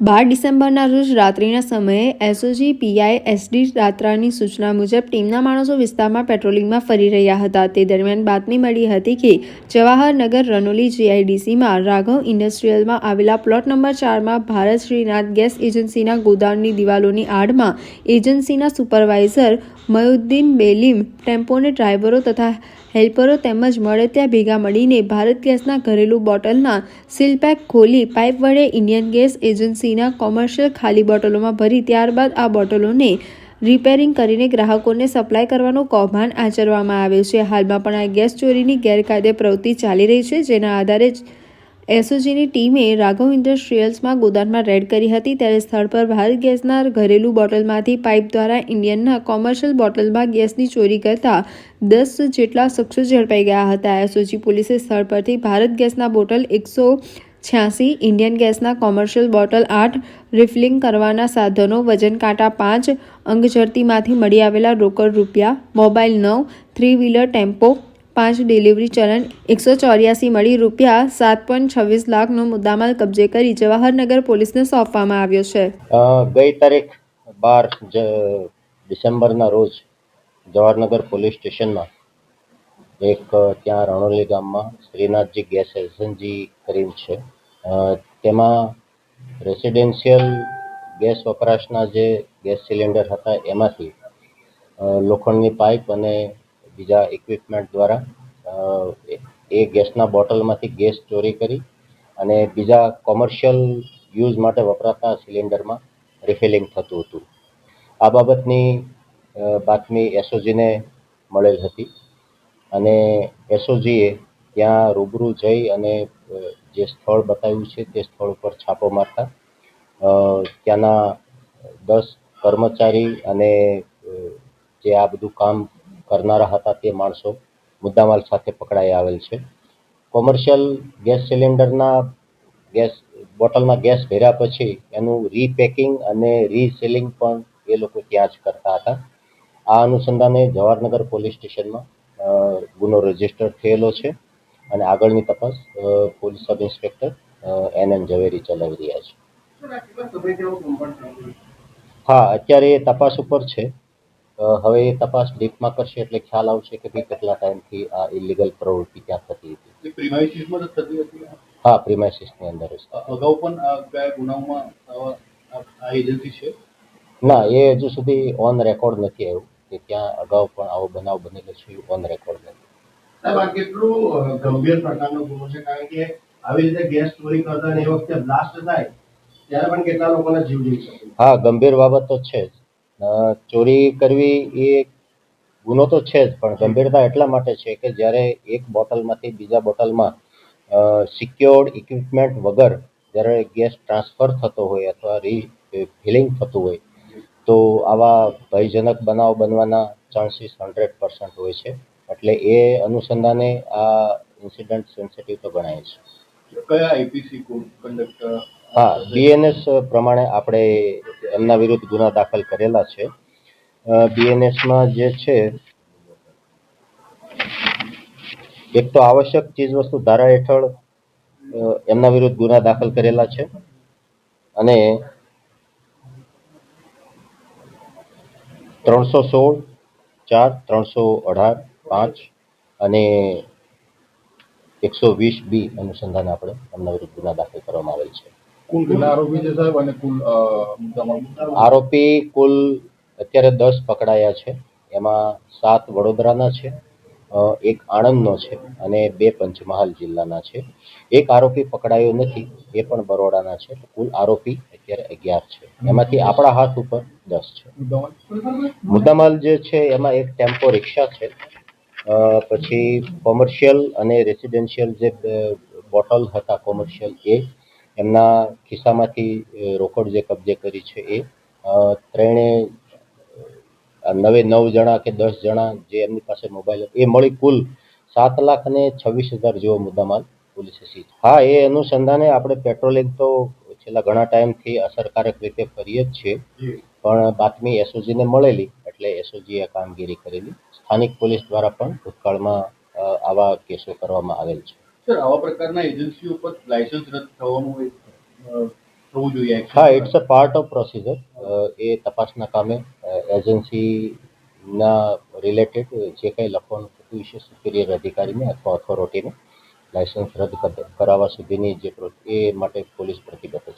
બાર ડિસેમ્બરના રોજ રાત્રિના સમયે એસઓજી પીઆઈ એસડી રાત્રાની સૂચના મુજબ ટીમના માણસો વિસ્તારમાં પેટ્રોલિંગમાં ફરી રહ્યા હતા. તે દરમિયાન બાતમી મળી હતી કે જવાહરનગર રનોલી જીઆઈડીસીમાં રાઘવ ઇન્ડસ્ટ્રીયલમાં આવેલા પ્લોટ નંબર ચારમાં ભારત શ્રીનાથ ગેસ એજન્સીના ગોદામની દિવાલોની આડમાં એજન્સીના સુપરવાઇઝર મયુદ્દીન બેલીમ ટેમ્પોને ડ્રાઈવરો તથા હેલ્પરો તેમજ મળે ત્યાં ભેગા મળીને ભારત ગેસના ઘરેલું બોટલના સીલપેક ખોલી પાઇપ વડે ઇન્ડિયન ગેસ એજન્સીના કોમર્શિયલ ખાલી બોટલોમાં ભરી ત્યારબાદ આ બોટલોને રિપેરિંગ કરીને ગ્રાહકોને સપ્લાય કરવાનું કૌભાંડ આચરવામાં આવે છે. હાલમાં પણ આ ગેસ ચોરીની ગેરકાયદે પ્રવૃત્તિ ચાલી રહી છે, જેના આધારે એસઓજીની ટીમે રાઘવ ઇન્ડસ્ટ્રીયલ્સમાં ગોદામમાં રેડ કરી હતી ત્યારે સ્થળ પર ભારત ગેસના ઘરેલું બોટલમાંથી પાઇપ દ્વારા ઇન્ડિયનના કોમર્શિયલ બોટલમાં ગેસની ચોરી કરતા દસ જેટલા શખ્સો ઝડપાઈ ગયા હતા. એસઓજી પોલીસે સ્થળ પરથી ભારત ગેસના બોટલ એકસો છ્યાસી, ઇન્ડિયન ગેસના કોમર્શિયલ બોટલ આઠ, રિફિલિંગ કરવાના સાધનો વજન કાંટા પાંચ અંગઝરતીમાંથી મળી આવેલા રોકડ રૂપિયા મોબાઈલ નવ, થ્રી વ્હીલર ટેમ્પો પાંચ ડિલિવરી ચલણ, એકસો ચોર્યાસી મળી રૂપિયા સાત પોઈન્ટ છવ્વીસ લાખનો મુદ્દામાલ કબજે કરી જવાહરનગર પોલીસને સોંપવામાં આવ્યો છે. ગઈ તારીખ બાર ડિસેમ્બરના રોજ જવાહરનગર પોલીસ સ્ટેશનમાં એક, ત્યાં રણોલી ગામમાં શ્રીનાથજી ગેસ એજન્સી કરીને છે. તેમાં રેસિડેન્શિયલ ગેસ વપરાશના જે ગેસ સિલિન્ડર હતા, એમાંથી લોખંડની પાઇપ અને બીજા ઇક્વિપમેન્ટ દ્વારા એ- ગેસના બોટલમાંથી ગેસ ચોરી કરી અને બીજા કોમર્શિયલ યુઝ માટે વપરાતા સિલિન્ડરમાં રિફિલિંગ થતું હતું. આ બાબતની બાતમી એસઓજીને મળેલ હતી અને એસઓજીએ ત્યાં રૂબરૂ જઈ અને જે સ્થળ બતાવ્યું છે તે સ્થળ ઉપર છાપો મારતા ત્યાંના દસ કર્મચારી અને જે આ બધું કામ કરનારા હતા તે માણસો મુદ્દામાલ સાથે પકડાઈ આવેલ છે. કોમર્શિયલ ગેસ સિલિન્ડરના ગેસ બોટલમાં ગેસ ભર્યા પછી એનું રીપેકિંગ અને રીસેલિંગ પણ એ લોકો ત્યાં જ કરતા હતા. આ અનુસંધાને જવાહરનગર પોલીસ સ્ટેશનમાં ગુનો રજિસ્ટર થયેલો છે અને આગળની તપાસ police sub inspector N N Zaveri ચલાવી રહ્યા છે. હા અત્યારે એ તપાસ ઉપર છે. હવે એ તપાસ ડીપમાં કરશે એટલે ખ્યાલ આવશે કે ભાઈ કેટલા ટાઈમથી આ ઇલીગલ પ્રવૃત્તિ ક્યાં થતી હતી. હા પ્રિમાઇસીસની અંદર જ. અગાઉ પણ કયા ગુનામાં આ એજન્સી છે? ના એ હજુ સુધી ઓન રેકોર્ડ નથી આવ્યું કે ત્યાં અગાઉ પણ આવો બનાવ બનેલો છે ઓન રેકોર્ડ નથી. સાહેબ આ કેટલું ગંભીર પ્રકારનો ગુનો છે? કારણ કે આવી રીતે ગેસ ચોરી કરતા એ વખતે બ્લાસ્ટ થાય ત્યારે પણ કેટલા લોકોના જીવ જઈ શકે? હા ગંભીર બાબત તો છે જ. ચોરી કરવી એ ગુનો તો છે જ, પણ ગંભીરતા એટલા માટે છે કે જ્યારે એક બોટલમાંથી બીજા બોટલમાં સિક્યોર્ડ ઇક્વિપમેન્ટ વગર જ્યારે ગેસ ટ્રાન્સફર થતો હોય અથવા રી ફિલિંગ થતું હોય, તો આવા ભયજનક બનાવ બનવાના ચાન્સીસ હંડ્રેડ પર્સન્ટ હોય છે. એટલે એ અનુસંધાને આ ઇન્સિડન્ટ સેન્સિટિવ તો ગણાય છે. કયા આઈપીસી કોડ કન્ડક્ટ હા બીએનએસ પ્રમાણે આપણે એમના વિરુદ્ધ ગુના દાખલ કરેલા છે. બીએનએસમાં જે છે, એક તો આવશ્યક ચીજવસ્તુ ધારા હેઠળ એમના વિરુદ્ધ ગુના દાખલ કરેલા છે. અને ત્રણસો સોળ, ચાર, ત્રણસો અઢાર, પાંચ અને એકસો વીસ બી અનુસંધાન આપણે એમના વિરુદ્ધ ગુના દાખલ કરવામાં આવેલ છે. કુલ કેટલા આરોપી છે સાહેબ અને કુલ આરોપી કુલ અત્યારે દસ પકડાયા છે. એમાં સાત વડોદરાના છે એક આણંદનો છે અને બે પંચમહાલ જિલ્લાના છે. એક આરોપી પકડાયો નથી એ પણ બરોડાના છે. કુલ આરોપી અત્યારે અગિયાર છે. એમાંથી આપણા હાથ ઉપર દસ છે. મુદ્દામાલ? જે છે એમાં એક ટેમ્પો રિક્ષા છે. પછી કોમર્શિયલ અને રેસિડેન્શિયલ જે બોટલ હતા કોમર્શિયલ એ એમના ખિસ્સામાંથી રોકડ જે કબજે કરી છે એ ત્રણે નવે નવ જણા કે દસ જણા જે એમની પાસે મોબાઈલ એ મળી કુલ સાત લાખ અને છવ્વીસ હજાર જેવો મુદ્દામાલ પોલીસે સીઝ હા એ અનુસંધાને આપણે પેટ્રોલિંગ તો છેલ્લા ઘણા ટાઈમથી અસરકારક રીતે કરીએ જ છીએ પણ બાતમી એસઓજીને મળેલી એટલે એસઓજીએ કામગીરી કરેલી. સ્થાનિક પોલીસ દ્વારા પણ ભૂતકાળમાં આવા કેસો કરવામાં આવેલ છે. સર, આવા પ્રકારના એજન્સીઓ પર લાયસન્સ રદ થવાનું થવું જોઈએ હા it's a part of procedure એ તપાસના કામે એજન્સીના રિલેટેડ જે કંઈ લખવાનું થતું હશે સુપિરિયર અધિકારીને અથવા ઓથોરિટીને લાયસન્સ રદ કર- કરાવવા સુધીની જે એ માટે પોલીસ પ્રતિબદ્ધ છે.